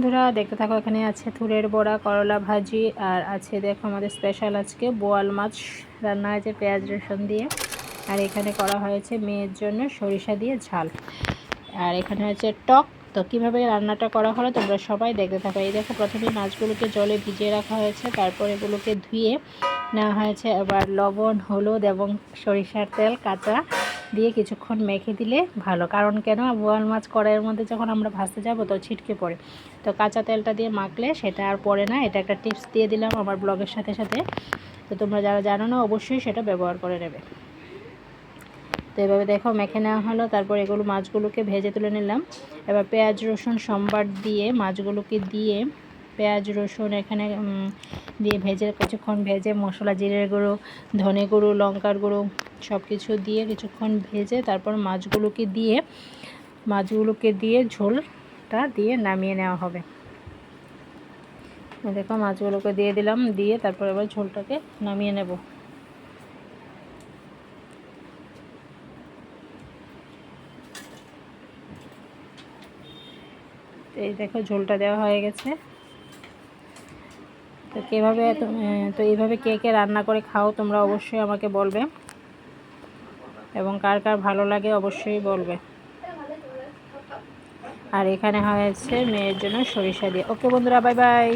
বন্ধুরা, দেখতে থাকো, এখানে আছে থুরের বড়া, করলা ভাজি, আর আছে দেখো আমাদের স্পেশাল আজকে বোয়াল মাছ রান্না হয়েছে পেঁয়াজ রসুন দিয়ে। আর এখানে করা হয়েছে মেয়ের জন্য সরিষা দিয়ে ঝাল। আর এখানে হচ্ছে টক। তো কীভাবে রান্নাটা করা হলো তোমরা সবাই দেখতে থাকো। এই দেখো, প্রথমে মাছগুলোকে জলে ভিজিয়ে রাখা হয়েছে, তারপর এগুলোকে ধুয়ে নেওয়া হয়েছে। এবার লবণ, হলুদ এবং সরিষার তেল, কাঁচা দিয়ে কিছুক্ষণ মেখে দিলে ভালো। কারণ কেন? বোয়াল মাছ কড়াইয়ের মধ্যে যখন আমরা ভাজতে যাব তো ছিটকে পড়ে। তো কাঁচা তেলটা দিয়ে মাখলে সেটা আর পড়ে না। এটা একটা টিপস দিয়ে দিলাম আমার ব্লগের সাথে সাথে। তো তোমরা যারা জানো না, অবশ্যই সেটা ব্যবহার করে নেবে। তো এভাবে দেখো, মেখে নেওয়া হলো। তারপর এগুলো মাছগুলোকে ভেজে তুলে নিলাম। এবার পেঁয়াজ, রসুন, সম্বার দিয়ে মাছগুলোকে দিয়ে পেঁয়াজ, রসুন এখানে দিয়ে ভেজে কিছুক্ষণ ভেজে মশলা, জিরের গুঁড়ো, ধনে গুঁড়ো, লঙ্কার গুঁড়ো সব কিছু দিয়ে কিছুক্ষণ ভেজে তারপর মাছগুলোকে দিয়ে মাছগুলোকে দিয়ে ঝোলটা দিয়ে নামিয়ে নেওয়া হবে। দেখো মাছগুলোকে দিয়ে দিলাম, দিয়ে তারপর এবার ঝোলটাকে নামিয়ে নেব। এই দেখো ঝোলটা দেওয়া হয়ে গেছে। তো কীভাবে তো এইভাবে কে কে রান্না করে খাও তোমরা অবশ্যই আমাকে বলবে। এবং কার কার ভালো লাগে অবশ্যই বলবে। আর এখানে হয়েছে মেয়ের জন্য সরিষা দিয়ে। ওকে বন্ধুরা বাই বাই